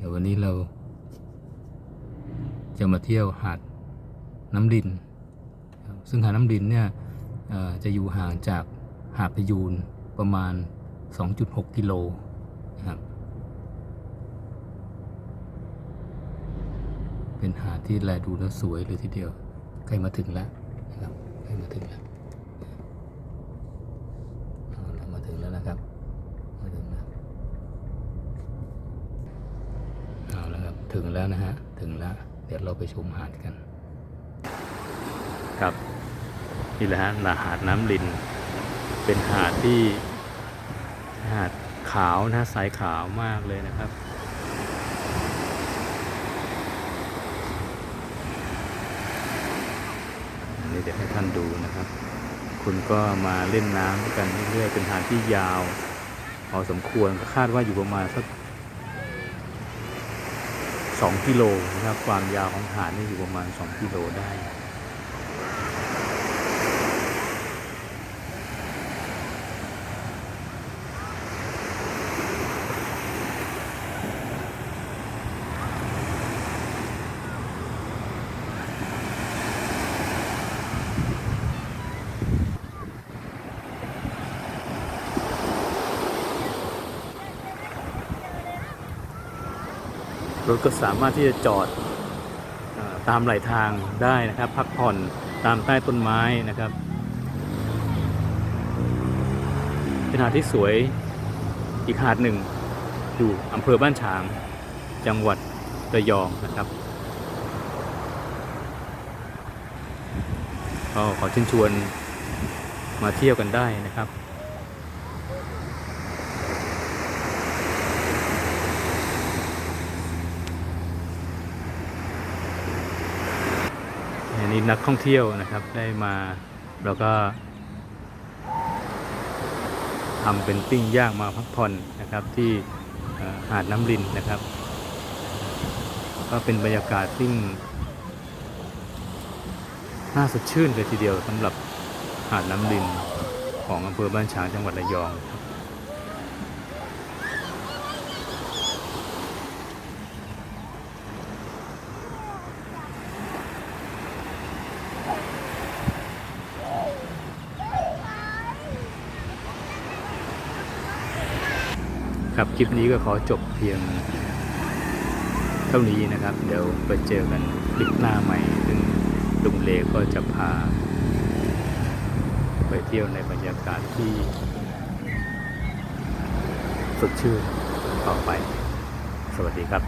เดี๋ยววันนี้เรา จะมาเที่ยวหาดน้ำดิน ซึ่งหาดน้ำดินเนี่ยจะอยู่ห่างจากหาดพยูนประมาณ 2.6 กิโลนะครับเป็นหาดที่แลดูแล้วสวยเลยทีเดียว ใกล้มาถึงแล้วนะครับใกล้มาถึงแล้วเอาเรามาถึงแล้วนะครับ มาถึงแล้วเอาแล้วครับ ถึงแล้วนะฮะ ถึงแล้ว เดี๋ยวเราไปชมหาดกัน ครับ นี่แหละฮะหาดน้ำลิน เป็นหาดที่หาดขาวนะใสขาวมากเลยนะครับอันนี้เดี๋ยวให้ท่านดูนะครับ คุณก็มาเล่นน้ำกันเรื่อยๆเป็นหาดที่ยาว พอสมควรคาดว่าอยู่ประมาณสัก สองกิโลนะครับความยาวของหาดนี่อยู่ประมาณสองกิโลได้ รถก็สามารถที่จะจอดตามไหลทางได้นะครับ พักผ่อนตามใต้ต้นไม้นะครับเป็นหาดที่สวยอีกหาดหนึ่งอยู่อำเภอบ้านฉาง จังหวัดระยองนะครับก็ขอเชิญชวนมาเที่ยวกันได้นะครับ นี้นักท่องเที่ยวนะครับได้มาแล้วก็ทำเป็นปิ้งย่างมาพักผ่อนนะครับที่หาดน้ำลินนะครับ ก็เป็นบรรยากาศที่น่าสดชื่นเลยทีเดียวสำหรับหาดน้ำลินของอำเภอบ้านฉางจังหวัดระยองครับ ครับ คลิปนี้ก็ขอจบเพียงเท่านี้นะครับ เดี๋ยวไปเจอกันคลิปหน้าใหม่ ซึ่งลุงเลก็จะพา ไปเที่ยวในบรรยากาศที่สดชื่นต่อไป สวัสดีครับ